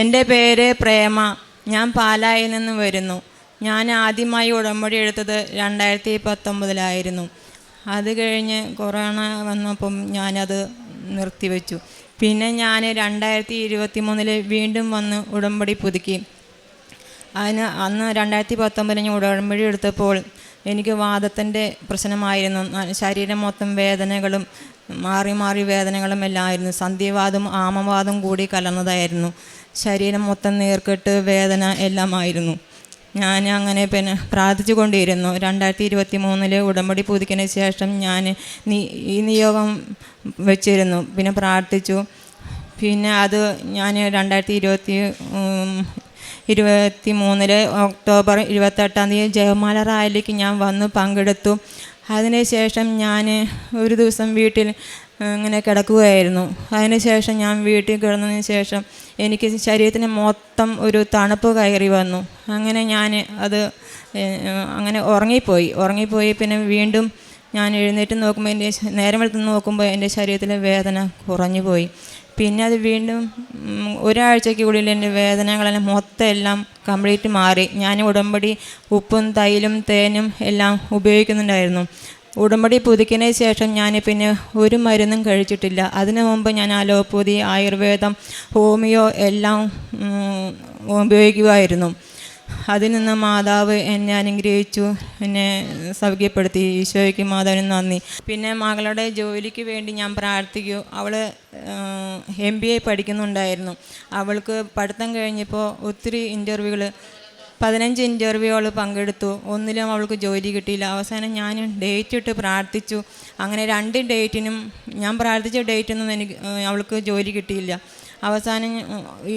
എന്റെ പേര് പ്രേമ. ഞാൻ പാലായിൽ നിന്ന് വരുന്നു. ഞാൻ ആദ്യമായി ഉടമ്പടി എടുത്തത് രണ്ടായിരത്തി പത്തൊമ്പതിലായിരുന്നു അത് കഴിഞ്ഞ് കൊറോണ വന്നപ്പം ഞാനത് നിർത്തിവെച്ചു. പിന്നെ ഞാൻ രണ്ടായിരത്തി ഇരുപത്തി മൂന്നിൽ വീണ്ടും വന്ന് ഉടമ്പടി പുതുക്കി. അതിന് അന്ന് രണ്ടായിരത്തി പത്തൊമ്പതിൽ ഞാൻ ഉടമ്പടി എടുത്തപ്പോൾ എനിക്ക് വാദത്തിന്റെ പ്രശ്നമായിരുന്നു. ശരീരം മൊത്തം വേദനകളും മാറി മാറി വേദനകളും എല്ലാം ആയിരുന്നു. സന്ധിവാദം ആമവാദം കൂടി കലർന്നതായിരുന്നു. ശരീരം മൊത്തം നീർക്കെട്ട് വേദന എല്ലാമായിരുന്നു ഞാൻ അങ്ങനെ പിന്നെ പ്രാർത്ഥിച്ചു കൊണ്ടിരുന്നു. രണ്ടായിരത്തി ഇരുപത്തി മൂന്നിൽ ഉടമ്പടി പുതുക്കിന് ശേഷം ഞാൻ ഈ നിയോഗം വെച്ചിരുന്നു. പിന്നെ പ്രാർത്ഥിച്ചു. പിന്നെ അത് ഞാൻ രണ്ടായിരത്തി ഇരുപത്തി ഇരുപത്തി മൂന്നിൽ ഒക്ടോബർ ഇരുപത്തെട്ടാം തീയതി ജയമാല റാലിക്ക് ഞാൻ വന്ന് പങ്കെടുത്തു. അതിനുശേഷം ഞാൻ ഒരു ദിവസം വീട്ടിൽ ഇങ്ങനെ കിടക്കുകയായിരുന്നു. അതിനുശേഷം ഞാൻ വീട്ടിൽ കിടന്നതിന് ശേഷം എനിക്ക് ശരീരത്തിന് മൊത്തം ഒരു തണുപ്പ് കയറി വന്നു. അങ്ങനെ ഞാൻ അത് അങ്ങനെ ഉറങ്ങിപ്പോയി. ഉറങ്ങിപ്പോയി പിന്നെ വീണ്ടും ഞാൻ എഴുന്നേറ്റ് നോക്കുമ്പോൾ എന്റെ നേരം വെളുത്ത് നോക്കുമ്പോൾ എന്റെ ശരീരത്തിലെ വേദന കുറഞ്ഞു പോയി. പിന്നെ അത് വീണ്ടും ഒരാഴ്ചയ്ക്ക് ഒരാഴ്ചയ്ക്കുള്ളിൽ എന്റെ വേദനകളെല്ലാം മൊത്തം എല്ലാം കംപ്ലീറ്റ് മാറി. ഞാൻ ഉടമ്പടി ഉപ്പും തൈലും തേനും എല്ലാം ഉപയോഗിക്കുന്നുണ്ടായിരുന്നു. ഉടമ്പടി പുതുക്കിയതിന് ശേഷം ഞാൻ പിന്നെ ഒരു മരുന്നും കഴിച്ചിട്ടില്ല. അതിനു മുമ്പ് ഞാൻ അലോപ്പതി ആയുർവേദം ഹോമിയോ എല്ലാം ഉപയോഗിക്കുമായിരുന്നു. അതിൽ നിന്ന് മാതാവ് എന്നെ അനുഗ്രഹിച്ചു എന്നെ സൗഖ്യപ്പെടുത്തി. ഈശോയ്ക്ക് മാതാവിന് നന്ദി. പിന്നെ മകളുടെ ജോലിക്ക് വേണ്ടി ഞാൻ പ്രാർത്ഥിക്കൂ. അവൾ എം ബി എ പഠിക്കുന്നുണ്ടായിരുന്നു. അവൾക്ക് പഠിത്തം കഴിഞ്ഞപ്പോൾ ഒത്തിരി ഇന്റർവ്യൂകൾ പതിനഞ്ച് ഇന്റർവ്യൂ അവൾ പങ്കെടുത്തു. ഒന്നിലും അവൾക്ക് ജോലി കിട്ടിയില്ല. അവസാനം ഞാൻ ഡേറ്റ് ഇട്ട് പ്രാർത്ഥിച്ചു. അങ്ങനെ രണ്ട് ഡേറ്റിനും ഞാൻ പ്രാർത്ഥിച്ച ഡേറ്റിനൊന്നും എനിക്ക് അവൾക്ക് ജോലി കിട്ടിയില്ല. അവസാനം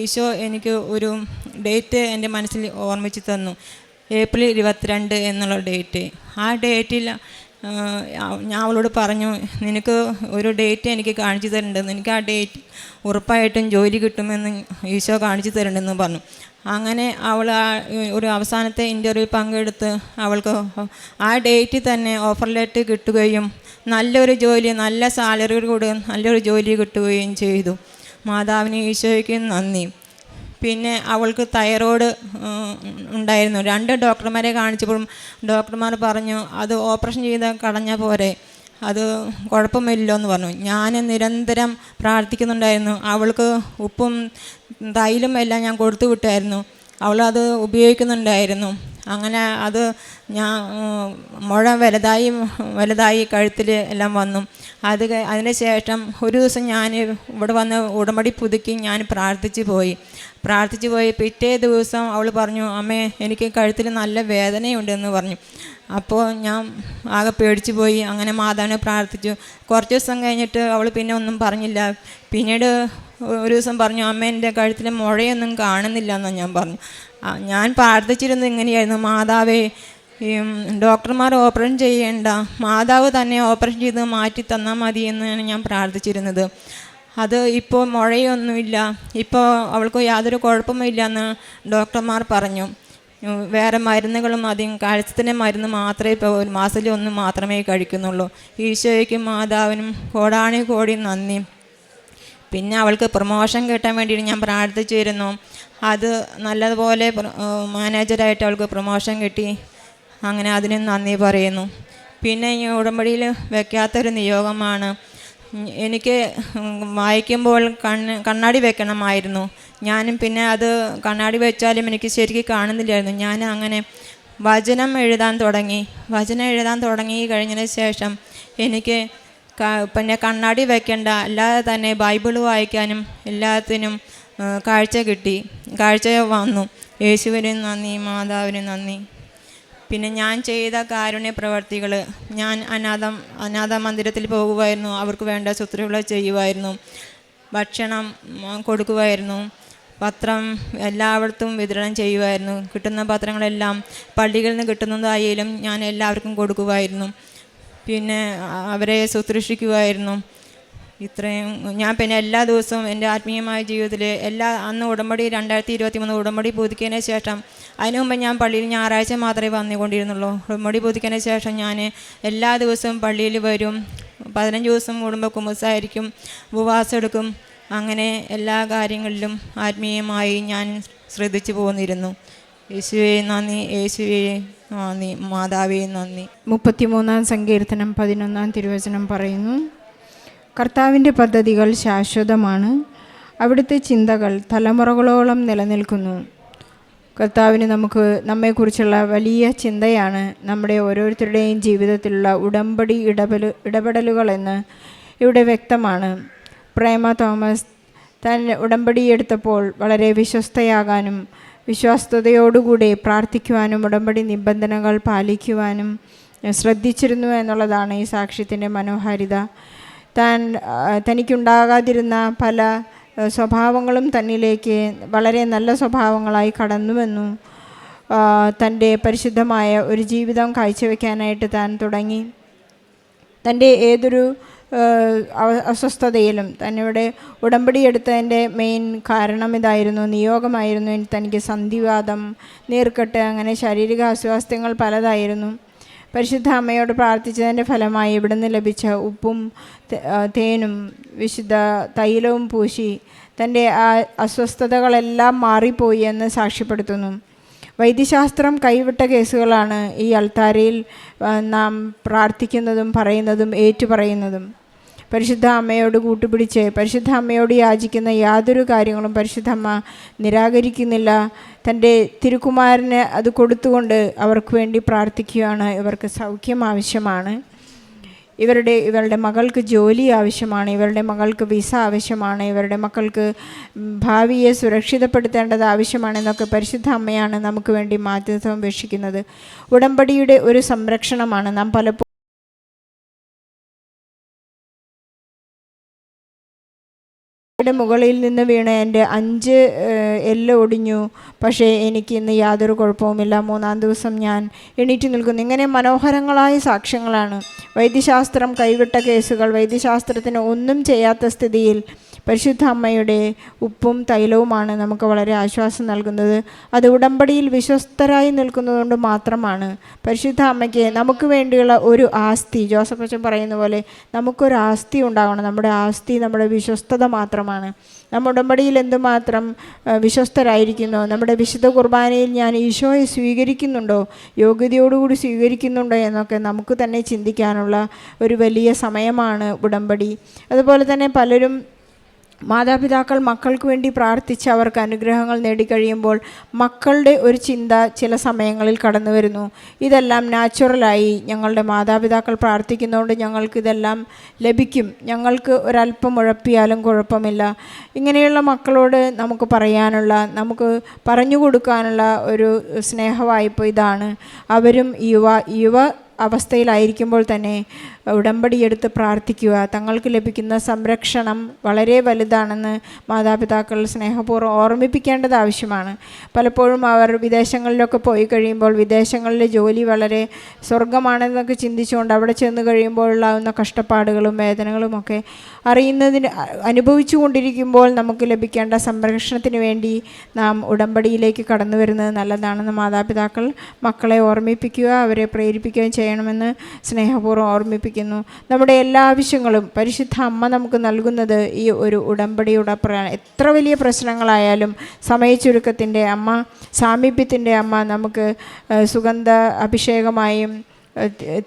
ഈശോ എനിക്ക് ഒരു ഡേറ്റ് എന്റെ മനസ്സിൽ ഓർമ്മിച്ച് തന്നു. ഏപ്രിൽ ഇരുപത്തിരണ്ട് എന്നുള്ള ഡേറ്റ്. ആ ഡേറ്റിൽ ഞാൻ അവളോട് പറഞ്ഞു നിനക്ക് ഒരു ഡേറ്റ് എനിക്ക് കാണിച്ചു തരണ്ടെന്ന്. എനിക്ക് ആ ഡേറ്റ് ഉറപ്പായിട്ടും ജോലി കിട്ടുമെന്ന് ഈശോ കാണിച്ചു തരേണ്ടെന്ന് പറഞ്ഞു. അങ്ങനെ അവൾ ആ ഒരു അവസാനത്തെ ഇന്റർവ്യൂ പങ്കെടുത്ത് അവൾക്ക് ആ ഡേറ്റിൽ തന്നെ ഓഫർ ലെറ്റർ കിട്ടുകയും നല്ലൊരു ജോലി നല്ല സാലറിയോട് കൂടി നല്ലൊരു ജോലി കിട്ടുകയും ചെയ്തു. മാതാവിന് ഈശോയ്ക്ക് നന്ദി. പിന്നെ അവൾക്ക് തൈറോയ്ഡ് ഉണ്ടായിരുന്നു. രണ്ട് ഡോക്ടർമാരെ കാണിച്ചപ്പോഴും ഡോക്ടർമാർ പറഞ്ഞു അത് ഓപ്പറേഷൻ ചെയ്ത് കടഞ്ഞ പോരെ. അത് കുഴപ്പമില്ലല്ലോ എന്ന് പറഞ്ഞു. ഞാൻ നിരന്തരം പ്രാർത്ഥിക്കുന്നുണ്ടായിരുന്നു. അവൾക്ക് ഉപ്പും തൈലും എല്ലാം ഞാൻ കൊടുത്തു വിട്ടായിരുന്നു. അവളത് ഉപയോഗിക്കുന്നുണ്ടായിരുന്നു. അങ്ങനെ അത് ഞാൻ മുഴ വലുതായി വലുതായി കഴുത്തിൽ എല്ലാം വന്നു. അത് അതിന് ശേഷം ഒരു ദിവസം ഞാൻ ഇവിടെ വന്ന് ഉടമ്പടി പുതുക്കി ഞാൻ പ്രാർത്ഥിച്ചു പോയി. പ്രാർത്ഥിച്ചു പോയി. പിറ്റേ ദിവസം അവൾ പറഞ്ഞു അമ്മേ എനിക്ക് കഴുത്തിൽ നല്ല വേദനയുണ്ടെന്ന് പറഞ്ഞു. അപ്പോൾ ഞാൻ ആകെ പേടിച്ചു പോയി. അങ്ങനെ മാതാവിനെ പ്രാർത്ഥിച്ചു. കുറച്ച് ദിവസം കഴിഞ്ഞിട്ട് അവൾ പിന്നെ ഒന്നും പറഞ്ഞില്ല. പിന്നീട് ഒരു ദിവസം പറഞ്ഞു അമ്മ എന്റെ കഴുത്തിൽ മുഴയൊന്നും കാണുന്നില്ല എന്നാണ് ഞാൻ പറഞ്ഞു. ഞാൻ പ്രാർത്ഥിച്ചിരുന്നത് ഇങ്ങനെയായിരുന്നു. മാതാവേ ഈ ഡോക്ടർമാർ ഓപ്പറേഷൻ ചെയ്യേണ്ട. മാതാവ് തന്നെ ഓപ്പറേഷൻ ചെയ്ത് മാറ്റി തന്നാൽ മതി എന്നാണ് ഞാൻ പ്രാർത്ഥിച്ചിരുന്നത്. അത് ഇപ്പോൾ മുഴയൊന്നുമില്ല. ഇപ്പോൾ അവൾക്ക് യാതൊരു കുഴപ്പമില്ല എന്ന് ഡോക്ടർമാർ പറഞ്ഞു. വേറെ മരുന്നുകളും അധികം കാഴ്ചത്തിന്റെ മരുന്ന് മാത്രമേ ഇപ്പോൾ ഒരു മാസത്തിൽ ഒന്ന് മാത്രമേ കഴിക്കുന്നുള്ളൂ. ഈശോയ്ക്കും മാതാവിനും കോടാണി കോടി നന്ദി. പിന്നെ അവൾക്ക് പ്രൊമോഷൻ കിട്ടാൻ വേണ്ടിയിട്ട് ഞാൻ പ്രാർത്ഥിച്ചിരുന്നു. അത് നല്ലതുപോലെ മാനേജറായിട്ട് അവൾക്ക് പ്രൊമോഷൻ കിട്ടി. അങ്ങനെ അതിന് നന്ദി പറയുന്നു. പിന്നെ ഈ ഉടമ്പടിയിൽ വെക്കാത്തൊരു നിയോഗമാണ്. എനിക്ക് വായിക്കുമ്പോൾ കണ്ണ് കണ്ണാടി വെക്കണമായിരുന്നു. ഞാനും പിന്നെ അത് കണ്ണാടി വെച്ചാലും എനിക്ക് ശരിക്കും കാണുന്നില്ലായിരുന്നു. ഞാൻ അങ്ങനെ വചനം എഴുതാൻ തുടങ്ങി. വചനം എഴുതാൻ തുടങ്ങി കഴിഞ്ഞതിന് ശേഷം എനിക്ക് പിന്നെ കണ്ണാടി വെക്കേണ്ട അല്ലാതെ തന്നെ ബൈബിൾ വായിക്കാനും എല്ലാത്തിനും കാഴ്ച കിട്ടി. കാഴ്ച വന്നു. യേശുവിന് നന്ദി മാതാവിന് നന്ദി. പിന്നെ ഞാൻ ചെയ്ത കാരുണ്യ പ്രവർത്തികൾ ഞാൻ അനാഥം അനാഥ മന്ദിരത്തിൽ പോകുമായിരുന്നു അവർക്ക് വേണ്ട ശുശ്രൂഷ ചെയ്യുമായിരുന്നു ഭക്ഷണം കൊടുക്കുമായിരുന്നു പത്രം എല്ലായിടത്തും വിതരണം ചെയ്യുമായിരുന്നു കിട്ടുന്ന പത്രങ്ങളെല്ലാം പള്ളികളിൽ നിന്ന് കിട്ടുന്നതായാലും ഞാൻ എല്ലാവർക്കും കൊടുക്കുമായിരുന്നു പിന്നെ അവരെ ശുശ്രൂഷിക്കുമായിരുന്നു ഇത്രയും ഞാൻ പിന്നെ എല്ലാ ദിവസവും എന്റെ ആത്മീയമായ ജീവിതത്തിൽ എല്ലാ അന്ന് ഉടമ്പടി രണ്ടായിരത്തി ഇരുപത്തി മൂന്ന് ഉടമ്പടി പുതുക്കിയതിന് ശേഷം അതിനു മുമ്പ് ഞാൻ പള്ളിയിൽ ഞായറാഴ്ച മാത്രമേ വന്നുകൊണ്ടിരുന്നുള്ളൂ. ഉടമ്പടി പുതുക്കിയതിന് ശേഷം ഞാൻ എല്ലാ ദിവസവും പള്ളിയിൽ വരും. പതിനഞ്ച് ദിവസം കൂടുമ്പോൾ കുമ്പസായിരിക്കും ഉപവാസം എടുക്കും. അങ്ങനെ എല്ലാ കാര്യങ്ങളിലും ആത്മീയമായി ഞാൻ ശ്രദ്ധിച്ചു പോന്നിരുന്നു. യേശുവെ നന്ദി. യേശുവെ നന്ദി. മാതാവേ നന്ദി. മുപ്പത്തിമൂന്നാം സങ്കീർത്തനം പതിനൊന്നാം തിരുവചനം പറയുന്നു. കർത്താവിന്റെ പദ്ധതികൾ ശാശ്വതമാണ്. അവിടുത്തെ ചിന്തകൾ തലമുറകളോളം നിലനിൽക്കുന്നു. കർത്താവിന് നമുക്ക് നമ്മെക്കുറിച്ചുള്ള വലിയ ചിന്തയാണ് നമ്മുടെ ഓരോരുത്തരുടെയും ജീവിതത്തിലുള്ള ഉടമ്പടി ഇടപെടൽ ഇടപെടലുകളെന്ന് ഇവിടെ വ്യക്തമാണ്. പ്രേമ തോമസ് താൻ ഉടമ്പടിയെടുത്തപ്പോൾ വളരെ വിശ്വസ്തയാകാനും വിശ്വാസ്തയോടുകൂടി പ്രാർത്ഥിക്കുവാനും ഉടമ്പടി നിബന്ധനകൾ പാലിക്കുവാനും ശ്രദ്ധിച്ചിരുന്നു എന്നുള്ളതാണ് ഈ സാക്ഷ്യത്തിന്റെ മനോഹാരിത. താൻ തനിക്കുണ്ടാകാതിരുന്ന പല സ്വഭാവങ്ങളും തന്നിലേക്ക് വളരെ നല്ല സ്വഭാവങ്ങളായി കടന്നുവെന്നു തന്റെ പരിശുദ്ധമായ ഒരു ജീവിതം കാഴ്ചവെക്കാനായിട്ട് താൻ തുടങ്ങി. തന്റെ ഏതൊരു അസ്വസ്ഥതയിലും തന്നിവിടെ ഉടമ്പടി എടുത്തതിന്റെ മെയിൻ കാരണം ഇതായിരുന്നു നിയോഗമായിരുന്നു തനിക്ക് സന്ധിവാദം നീർക്കെട്ട് അങ്ങനെ ശാരീരിക അസ്വാസ്ഥ്യങ്ങൾ പലതായിരുന്നു. പരിശുദ്ധ അമ്മയോട് പ്രാർത്ഥിച്ചതിന്റെ ഫലമായി ഇവിടുന്ന് ലഭിച്ച ഉപ്പും തേനും വിശുദ്ധ തൈലവും പൂശി തന്റെ ആ അസ്വസ്ഥതകളെല്ലാം മാറിപ്പോയി എന്ന് സാക്ഷ്യപ്പെടുത്തുന്നു. വൈദ്യശാസ്ത്രം കൈവിട്ട കേസുകളാണ് ഈ അൾത്താരയിൽ നാം പ്രാർത്ഥിക്കുന്നതും പറയുന്നതും ഏറ്റുപറയുന്നതും. പരിശുദ്ധ അമ്മയോട് കൂട്ടുപിടിച്ച് പരിശുദ്ധ അമ്മയോട് യാചിക്കുന്ന യാതൊരു കാര്യങ്ങളും പരിശുദ്ധ അമ്മ നിരാകരിക്കുന്നില്ല. തന്റെ തിരുക്കുമാരന് അത് കൊടുത്തുകൊണ്ട് അവർക്ക് വേണ്ടി പ്രാർത്ഥിക്കുകയാണ്. ഇവർക്ക് സൗഖ്യം ആവശ്യമാണ്. ഇവരുടെ ഇവരുടെ മകൾക്ക് ജോലി ആവശ്യമാണ്. ഇവരുടെ മകൾക്ക് വിസ ആവശ്യമാണ്. ഇവരുടെ മക്കൾക്ക് ഭാവിയെ സുരക്ഷിതപ്പെടുത്തേണ്ടത് ആവശ്യമാണെന്നൊക്കെ പരിശുദ്ധ അമ്മയാണ് നമുക്ക് വേണ്ടി മാധ്യത്വം വീക്ഷിക്കുന്നത്. ഉടമ്പടിയുടെ ഒരു സംരക്ഷണമാണ്. നാം പലപ്പോഴും യുടെ മുകളിൽ നിന്ന് വീണ എന്റെ അഞ്ച് എല്ല് ഒടിഞ്ഞു. പക്ഷേ എനിക്ക് ഇന്ന് യാതൊരു കുഴപ്പവുമില്ല. മൂന്നാം ദിവസം ഞാൻ എണീറ്റ് നിൽക്കുന്നു. ഇങ്ങനെ മനോഹരങ്ങളായ സാക്ഷ്യങ്ങളാണ്. വൈദ്യശാസ്ത്രം കൈവിട്ട കേസുകൾ വൈദ്യശാസ്ത്രത്തിന് ഒന്നും ചെയ്യാത്ത സ്ഥിതിയിൽ പരിശുദ്ധ അമ്മയുടെ ഉപ്പും തൈലവുമാണ് നമുക്ക് വളരെ ആശ്വാസം നൽകുന്നത്. അത് ഉടമ്പടിയിൽ വിശ്വസ്തരായി നിൽക്കുന്നതുകൊണ്ട് മാത്രമാണ്. പരിശുദ്ധ അമ്മയ്ക്ക് നമുക്ക് വേണ്ടിയുള്ള ഒരു ആസ്തി ജോസഫ് അച്ഛൻ പറയുന്ന പോലെ നമുക്കൊരു ആസ്തി ഉണ്ടാകണം. നമ്മുടെ ആസ്തി നമ്മുടെ വിശ്വസ്തത മാത്രമാണ്. നമ്മുടെ ഉടമ്പടിയിൽ എന്തുമാത്രം വിശ്വസ്തരായിരിക്കുന്നു നമ്മുടെ വിശുദ്ധ കുർബാനയിൽ ഞാൻ ഈശോയെ സ്വീകരിക്കുന്നുണ്ടോ യോഗ്യതയോടുകൂടി സ്വീകരിക്കുന്നുണ്ടോ എന്നൊക്കെ നമുക്ക് തന്നെ ചിന്തിക്കാനുള്ള ഒരു വലിയ സമയമാണ് ഉടമ്പടി. അതുപോലെ തന്നെ പലരും മാതാപിതാക്കൾ മക്കൾക്ക് വേണ്ടി പ്രാർത്ഥിച്ച് അവർക്ക് അനുഗ്രഹങ്ങൾ നേടിക്കഴിയുമ്പോൾ മക്കളുടെ ഒരു ചിന്ത ചില സമയങ്ങളിൽ കടന്നു വരുന്നു. ഇതെല്ലാം നാച്ചുറലായി ഞങ്ങളുടെ മാതാപിതാക്കൾ പ്രാർത്ഥിക്കുന്നതുകൊണ്ട് ഞങ്ങൾക്ക് ഇതെല്ലാം ലഭിക്കും. ഞങ്ങൾക്ക് ഒരല്പം ഉഴപ്പിയാലും കുഴപ്പമില്ല. ഇങ്ങനെയുള്ള മക്കളോട് നമുക്ക് പറയാനുള്ള നമുക്ക് പറഞ്ഞു കൊടുക്കാനുള്ള ഒരു സ്നേഹവായ്പ ഇതാണ്. അവരും യുവ യുവ അവസ്ഥയിലായിരിക്കുമ്പോൾ തന്നെ ഉടമ്പടിയെടുത്ത് പ്രാർത്ഥിക്കുക. തങ്ങൾക്ക് ലഭിക്കുന്ന സംരക്ഷണം വളരെ വലുതാണെന്ന് മാതാപിതാക്കൾ സ്നേഹപൂർവം ഓർമ്മിപ്പിക്കേണ്ടത് ആവശ്യമാണ്. പലപ്പോഴും അവർ വിദേശങ്ങളിലൊക്കെ പോയി കഴിയുമ്പോൾ വിദേശങ്ങളിലെ ജോലി വളരെ സ്വർഗമാണെന്നൊക്കെ ചിന്തിച്ചുകൊണ്ട് അവിടെ ചെന്ന് കഴിയുമ്പോൾ കഷ്ടപ്പാടുകളും വേദനകളും ഒക്കെ അറിയുന്നതിന് അനുഭവിച്ചു കൊണ്ടിരിക്കുമ്പോൾ നമുക്ക് ലഭിക്കേണ്ട സംരക്ഷണത്തിന് വേണ്ടി നാം ഉടമ്പടിയിലേക്ക് കടന്നു വരുന്നത് നല്ലതാണെന്ന് മാതാപിതാക്കൾ മക്കളെ ഓർമ്മിപ്പിക്കുക അവരെ പ്രേരിപ്പിക്കുകയും ചെയ്യണമെന്ന് സ്നേഹപൂർവം ഓർമ്മിപ്പിക്കുന്നു നമ്മുടെ എല്ലാ ആവശ്യങ്ങളും പരിശുദ്ധ അമ്മ നമുക്ക് നൽകുന്നത് ഈ ഒരു ഉടമ്പടിയുടെ അപ്പുറമാണ്. എത്ര വലിയ പ്രശ്നങ്ങളായാലും സമയച്ചുരുക്കത്തിന്റെ അമ്മ സാമീപ്യത്തിന്റെ അമ്മ നമുക്ക് സുഗന്ധ അഭിഷേകമായും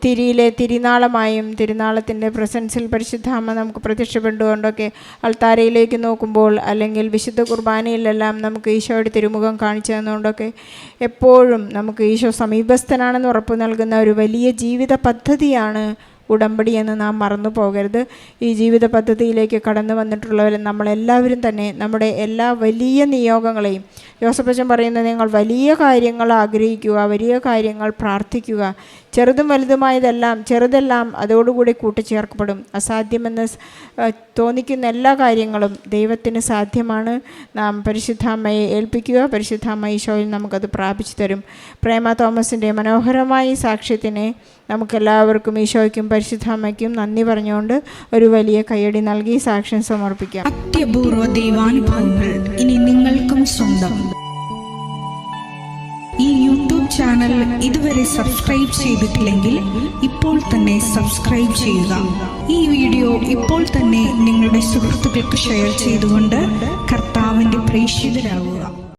തിരിയിലെ തിരുനാളമായും തിരുനാളത്തിന്റെ പ്രസൻസിൽ പരിശുദ്ധ അമ്മ നമുക്ക് പ്രത്യക്ഷപ്പെട്ടുകൊണ്ടൊക്കെ അൾത്താരയിലേക്ക് നോക്കുമ്പോൾ അല്ലെങ്കിൽ വിശുദ്ധ കുർബാനയിലെല്ലാം നമുക്ക് ഈശോയുടെ തിരുമുഖം കാണിച്ചു തന്നുകൊണ്ടൊക്കെ എപ്പോഴും നമുക്ക് ഈശോ സമീപസ്ഥനാണെന്ന് ഉറപ്പ് നൽകുന്ന ഒരു വലിയ ജീവിത പദ്ധതിയാണ് ഉടമ്പടി എന്ന് നാം മറന്നു പോകരുത്. ഈ ജീവിത പദ്ധതിയിലേക്ക് കടന്നു വന്നിട്ടുള്ളവരും നമ്മളെല്ലാവരും തന്നെ നമ്മുടെ എല്ലാ വലിയ നിയോഗങ്ങളെയും ജോസഫച്ചൻ പറയുന്നത് നിങ്ങൾ വലിയ കാര്യങ്ങൾ ആഗ്രഹിക്കുക വലിയ കാര്യങ്ങൾ പ്രാർത്ഥിക്കുക. ചെറുതും വലുതുമായതെല്ലാം ചെറുതെല്ലാം അതോടുകൂടി കൂട്ടിച്ചേർക്കപ്പെടും. അസാധ്യമെന്ന് തോന്നിക്കുന്ന എല്ലാ കാര്യങ്ങളും ദൈവത്തിന് സാധ്യമാണ്. നാം പരിശുദ്ധാമ്മയെ ഏൽപ്പിക്കുക. പരിശുദ്ധാമ്മ ഈശോയിൽ നമുക്കത് പ്രാപിച്ചു തരും. പ്രേമ തോമസിന്റെ മനോഹരമായ സാക്ഷ്യത്തിനെ നമുക്കെല്ലാവർക്കും ഈശോയ്ക്കും പരിശുദ്ധാമ്മയ്ക്കും നന്ദി പറഞ്ഞുകൊണ്ട് ഒരു വലിയ കയ്യടി നൽകി സാക്ഷ്യം സമർപ്പിക്കാം. അത്യപൂർവ ദൈവാനുഭവങ്ങൾ ഇനി നിങ്ങൾക്കും സ്വന്തം. ഈ യൂട്യൂബ് ചാനൽ ഇതുവരെ സബ്സ്ക്രൈബ് ചെയ്തിട്ടില്ലെങ്കിൽ ഇപ്പോൾ തന്നെ സബ്സ്ക്രൈബ് ചെയ്യുക. ഈ വീഡിയോ ഇപ്പോൾ തന്നെ നിങ്ങളുടെ സുഹൃത്തുക്കൾക്ക് ഷെയർ ചെയ്തുകൊണ്ട് കർത്താവിന്റെ പ്രേക്ഷിതരാകുക